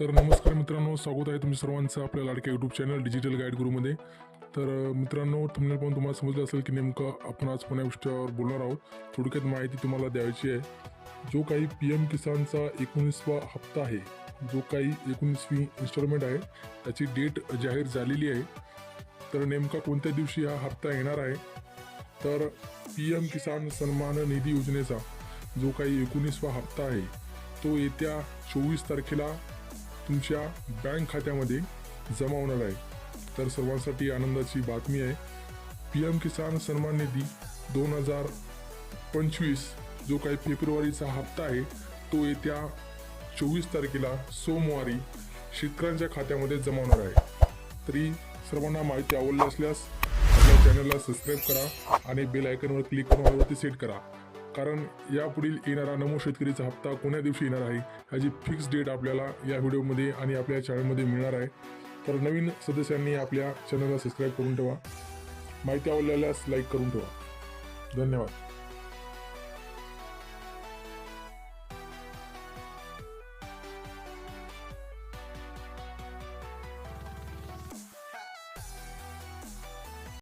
तर नमस्कार मित्रांनो स्वागत आहे तुम्ही सर्वांचं आपल्या लाडक्या यूट्यूब चॅनल डिजिटल गाईड गुरुमध्ये तर मित्रांनो thumbnail पण तुम्हाला समजलं असेल की नेमकं आपण आज कोण्या विषयावर बोलणार आहोत. थोडक्यात माहिती तुम्हाला द्यायची आहे. जो काही पी एम किसानचा एकोणीसवा हप्ता आहे जो काही एकोणीसवी इन्स्टॉलमेंट आहे त्याची डेट जाहीर झालेली आहे. तर नेमका कोणत्या दिवशी हा हप्ता येणार आहे? तर पी एम किसान सन्मान निधी योजनेचा जो काही एकोणीसवा हप्ता आहे तो येत्या चोवीस तारखेला तुमच्या बँक खात्यामध्ये जमा होणार आहे. तर सर्वांसाठी आनंदाची बातमी आहे. पी एम किसान सन्मान निधी दोन हजार पंचवीस जो काही फेब्रुवारीचा हप्ता आहे तो येत्या चोवीस तारखेला सोमवारी शेतकऱ्यांच्या खात्यामध्ये जमा होणार आहे. तरी सर्वांना माहिती आवडली असल्यास आपल्या चॅनलला सबस्क्राईब करा आणि बेल आयकनवर क्लिक करून सेट करा. कारण यापुढील येणारा नमो शेतकरीचा हप्ता कोण्या दिवशी येणार आहे ह्याची फिक्स डेट आपल्याला या व्हिडिओमध्ये आणि आपल्या चॅनलमध्ये मिळणार आहे. तर नवीन सदस्यांनी आपल्या चॅनलला सबस्क्राईब करून ठेवा. माहिती आवडल्यास लाईक करून ठेवा. धन्यवाद.